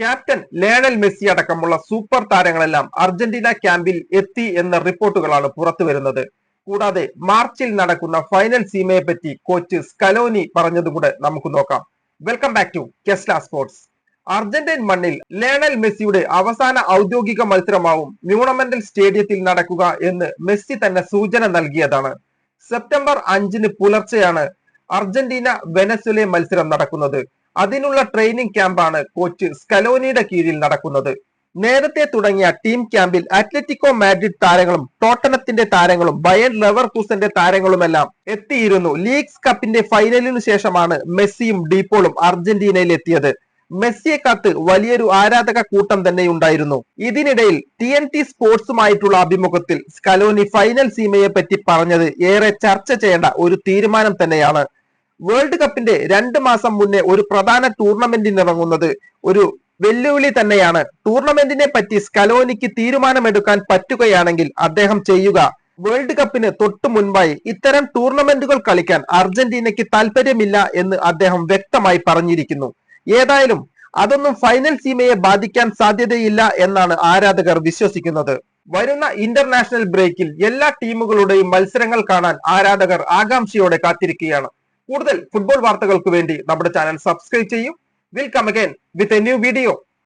Captain Lionel Messi അടക്കമുള്ള super താരങ്ങളെല്ലാം Argentina ക്യാമ്പിൽ എത്തി എന്ന റിപ്പോർട്ടുകളാണ് പുറത്തു വരുന്നത്. കൂടാതെ മാർച്ചിൽ നടക്കുന്ന ഫൈനൽ സീമയെ പറ്റി കോച്ച് സ്കലോനി പറഞ്ഞതും കൂടെ നമുക്ക് നോക്കാം. വെൽക്കം ബാക്ക് ടു കെസ്ല സ്പോർട്സ് അർജന്റീൻ മണ്ണിൽ ലേണൽ മെസ്സിയുടെ അവസാന ഔദ്യോഗിക മത്സരമാവും മ്യൂണമെന്റൽ സ്റ്റേഡിയത്തിൽ നടക്കുക എന്ന് മെസ്സി തന്നെ സൂചന നൽകിയതാണ്. സെപ്റ്റംബർ അഞ്ചിന് പുലർച്ചെയാണ് അർജന്റീന വെനസ്വലെ മത്സരം നടക്കുന്നത്. അതിനുള്ള ട്രെയിനിങ് ക്യാമ്പാണ് കോച്ച് സ്കലോനിയുടെ കീഴിൽ നടക്കുന്നത്. നേരത്തെ തുടങ്ങിയ ടീം ക്യാമ്പിൽ അത്ലറ്റിക്കോ മാഡ്രിഡ് താരങ്ങളും ടോട്ടനത്തിന്റെ താരങ്ങളും ബയൺ ലെവർകൂസന്റെ താരങ്ങളുമെല്ലാം എത്തിയിരുന്നു. ലീഗ്സ് കപ്പിന്റെ ഫൈനലിനു ശേഷമാണ് മെസ്സിയും ഡീപ്പോളും അർജന്റീനയിൽ എത്തിയത് മെസ്സിയെ കാത്ത് വലിയൊരു ആരാധക കൂട്ടം തന്നെ ഉണ്ടായിരുന്നു ഇതിനിടയിൽ ടി എൻ ടി സ്പോർട്സുമായിട്ടുള്ള അഭിമുഖത്തിൽ സ്കലോനി ഫൈനൽ സീമയെ പറ്റി പറഞ്ഞത് ഏറെ ചർച്ച ചെയ്യേണ്ട ഒരു തീരുമാനം തന്നെയാണ്. വേൾഡ് കപ്പിന്റെ രണ്ട് മാസം മുന്നേ ഒരു പ്രധാന ടൂർണമെന്റിന് ഇറങ്ങുന്നത് ഒരു വെല്ലുവിളി തന്നെയാണ്. ടൂർണമെന്റിനെ പറ്റി സ്കലോനിക്ക് തീരുമാനമെടുക്കാൻ പറ്റുകയാണെങ്കിൽ അദ്ദേഹം ചെയ്യുക. വേൾഡ് കപ്പിന് തൊട്ടു മുൻപായി ഇത്തരം ടൂർണമെന്റുകൾ കളിക്കാൻ അർജന്റീനയ്ക്ക് താല്പര്യമില്ല എന്ന് അദ്ദേഹം വ്യക്തമായി പറഞ്ഞിരിക്കുന്നു. ഏതായാലും അതൊന്നും ഫൈനൽ സീമയെ ബാധിക്കാൻ സാധ്യതയില്ല എന്നാണ് ആരാധകർ വിശ്വസിക്കുന്നത്. വരുന്ന ഇന്റർനാഷണൽ ബ്രേക്കിൽ എല്ലാ ടീമുകളുടെയും മത്സരങ്ങൾ കാണാൻ ആരാധകർ ആകാംക്ഷയോടെ കാത്തിരിക്കുകയാണ്. കൂടുതൽ ഫുട്ബോൾ വാർത്തകൾക്ക് വേണ്ടി നമ്മുടെ ചാനൽ സബ്സ്ക്രൈബ് ചെയ്യും. Will come again with a new video